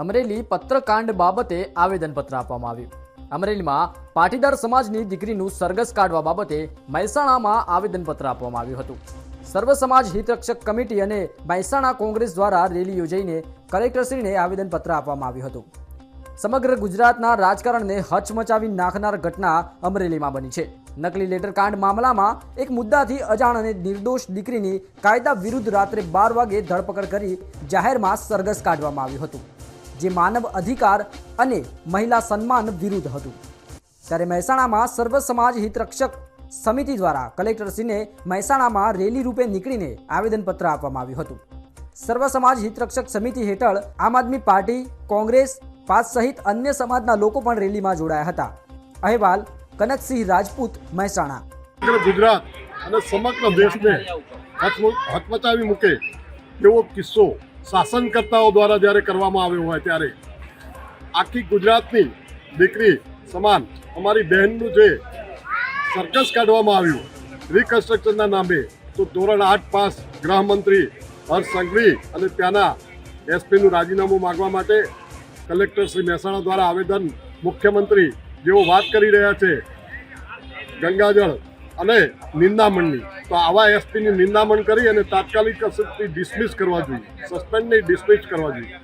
અમરેલી પત્રકાંડ બાબતે આવેદનપત્ર આપવામાં આવ્યું. અમરેલીમાં પાટીદાર સમાજની દીકરીનું સરઘસ કાઢવા બાબતે મહેસાણામાં આવેદનપત્ર આપવામાં આવ્યું હતું. સર્વ સમાજ હિતરક્ષક કમિટી અને મહેસાણા કોંગ્રેસ દ્વારા રેલી યોજાઈને કલેક્ટરશ્રીને આવેદનપત્ર આપવામાં આવ્યું હતું. સમગ્ર ગુજરાતના રાજકારણને હચમચાવી નાખનાર ઘટના અમરેલીમાં બની છે. નકલી લેટર કાંડ મામલામાં એક મુદ્દાથી અજાણ અને નિર્દોષ દીકરીની કાયદા વિરુદ્ધ રાત્રે બાર વાગે ધરપકડ કરી જાહેરમાં સરઘસ કાઢવામાં આવ્યું હતું. જે માનવ અધિકાર અને મહિલા સન્માન વિરુદ્ધ હતું. ત્યારે મહેસાણામાં સર્વ સમાજ હિતરક્ષક સમિતિ દ્વારા કલેક્ટરશ્રીને મહેસાણામાં રેલી રૂપે નીકળીને આવેદનપત્ર આપવામાં આવ્યું હતું. સર્વ સમાજ હિતરક્ષક સમિતિ હેઠળ આમ આદમી પાર્ટી, કોંગ્રેસ પાસ સહિત અન્ય સમાજના લોકો પણ રેલીમાં જોડાયા હતા. અહેવાલ, કનકસિંહ રાજપૂત, મહેસાણા. ગુજરાત અને સમગ્ર દેશને હચમ- હચમચાવી મૂકે એવો કિસ્સો શાસનકર્તાઓ દ્વારા જ્યારે કરવામાં આવ્યો હોય ત્યારે આખી ગુજરાતની દીકરી સમાન અમારી બહેનનું જે સર્કસ કાઢવામાં આવ્યું રિકન્સ્ટ્રક્શનના નામે, તો ધોરણ આઠ પાસ ગૃહમંત્રી હર્ષ સંઘવી અને ત્યાંના એસપીનું રાજીનામું માગવા માટે કલેક્ટર શ્રી મહેસાણા દ્વારા આવેદન મુખ્યમંત્રી જેઓ વાત કરી રહ્યા છે, ગંગાજળ અને નિંદામણની. તો આવા એસપીની નિંદામણ કરી અને તાત્કાલિક અસરથી ડિસમિસ કરવા જોઈએ. સસ્પેન્ડ નહીં ડિસમિસ કરવા જોઈએ.